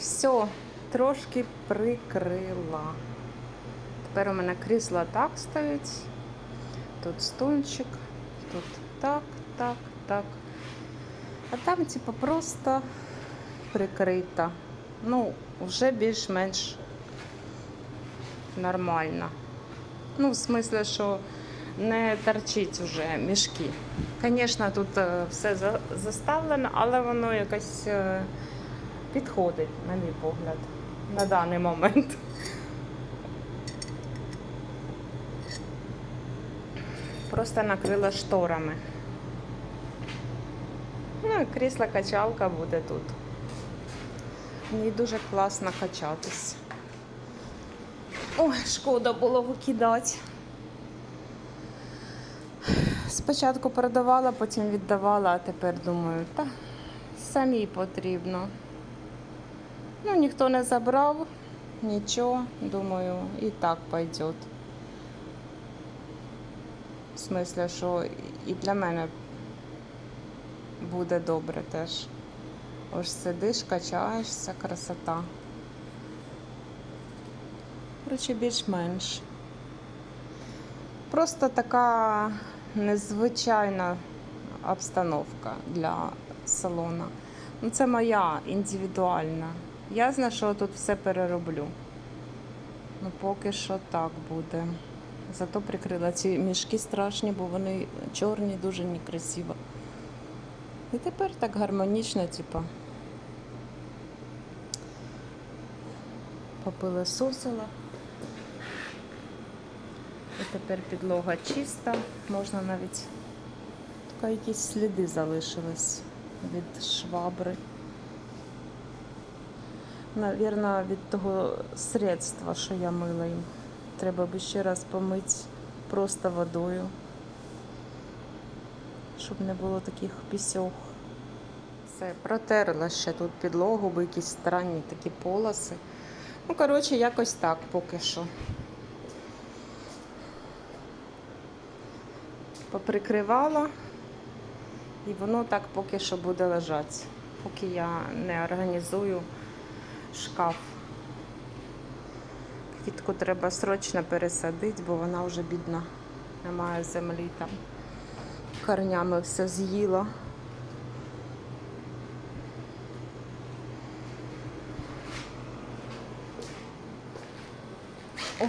Все, трошки прикрила. Тепер у мене крісло так стоїть. Тут стульчик, тут так, так, так. А там, типу, просто прикрита. Ну, вже більш-менш нормально. Ну, в смислі, що не торчить вже мішки. Звісно, тут е, все заставлено, але воно якось е, підходить, на мій погляд, на даний момент. Просто накрила шторами. Ну, і крісло-качалка буде тут. Мені дуже класно качатись. Ой, шкода було викидати. Спочатку продавала, потім віддавала, а тепер думаю, та самій потрібно. Ну, ніхто не забрав, нічого, думаю, і так пойдет. В смислі, що і для мене буде добре теж. Ось сидиш, качаєшся, красота. Коротше, більш-менш. Просто така незвичайна обстановка для салона. Ну, це моя індивідуальна. Я знаю, що тут все перероблю. Ну, поки що так буде. Зато прикрила ці мішки страшні, бо вони чорні, дуже некрасиво. І тепер так гармонічно, типу. Попилисосила. І тепер підлога чиста. Можна навіть така якісь сліди залишились від швабри. Навірно, від того средства, що я мила їм. Треба би ще раз помити просто водою, щоб не було таких пісьох. Все, протерла ще тут підлогу, бо якісь странні такі полоси. Ну, коротше, якось так поки що. Поприкривала, і воно так поки що буде лежати, поки я не організую шкаф. Квітку треба срочно пересадити, бо вона вже бідна, немає землі там. Корнями все з'їла. О!